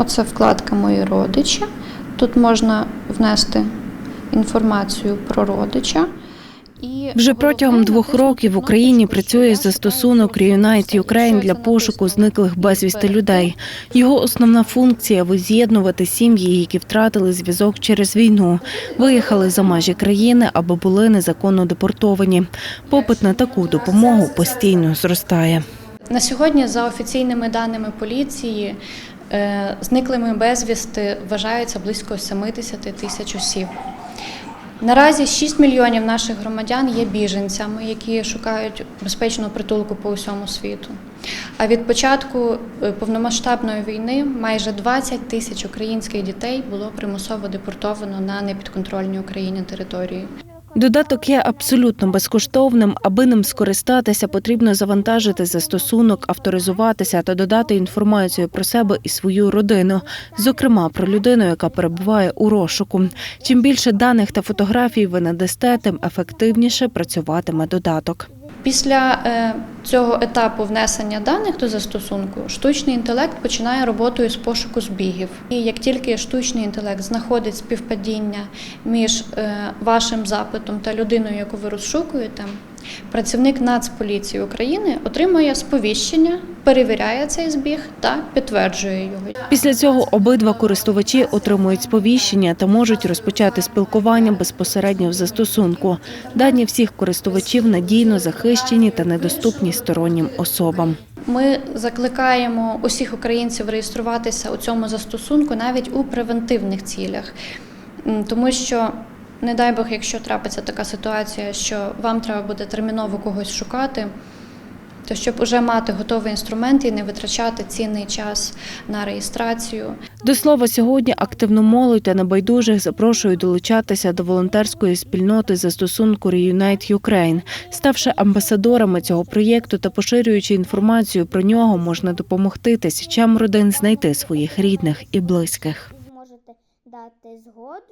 Оце вкладка Мої родичі. Тут можна внести інформацію про родича. Вже протягом двох років в Україні працює застосунок Reunite Ukraine для пошуку зниклих безвісти людей. Його основна функція воз'єднувати сім'ї, які втратили зв'язок через війну, виїхали за межі країни або були незаконно депортовані. Попит на таку допомогу постійно зростає. На сьогодні, за офіційними даними поліції, зниклими безвісти вважаються близько 70 тисяч осіб. Наразі 6 мільйонів наших громадян є біженцями, які шукають безпечного притулку по усьому світу. А від початку е, повномасштабної війни майже 20 тисяч українських дітей було примусово депортовано на непідконтрольні Україні території. Додаток є абсолютно безкоштовним. Аби ним скористатися, потрібно завантажити застосунок, авторизуватися та додати інформацію про себе і свою родину, зокрема про людину, яка перебуває у розшуку. Чим більше даних та фотографій ви надасте, тим ефективніше працюватиме додаток. Після е, цього етапу внесення даних до застосунку штучний інтелект починає роботу з пошуку збігів. І як тільки штучний інтелект знаходить співпадіння між е, вашим запитом та людиною, яку ви розшукуєте, працівник Нацполіції України отримує сповіщення, перевіряє цей збіг та підтверджує його. Після цього обидва користувачі отримують сповіщення та можуть розпочати спілкування безпосередньо в застосунку. Дані всіх користувачів надійно захищені та недоступні стороннім особам. Ми закликаємо усіх українців реєструватися у цьому застосунку навіть у превентивних цілях, тому що. Не дай Бог, якщо трапиться така ситуація, що вам треба буде терміново когось шукати, то щоб уже мати готовий інструмент і не витрачати цінний час на реєстрацію. До слова, сьогодні активну молодь та небайдужих запрошую долучатися до волонтерської спільноти застосунку Reunite Ukraine. Ставши амбасадорами цього проєкту та поширюючи інформацію про нього, можна допомогти тисячам родин знайти своїх рідних і близьких. можете дати згоду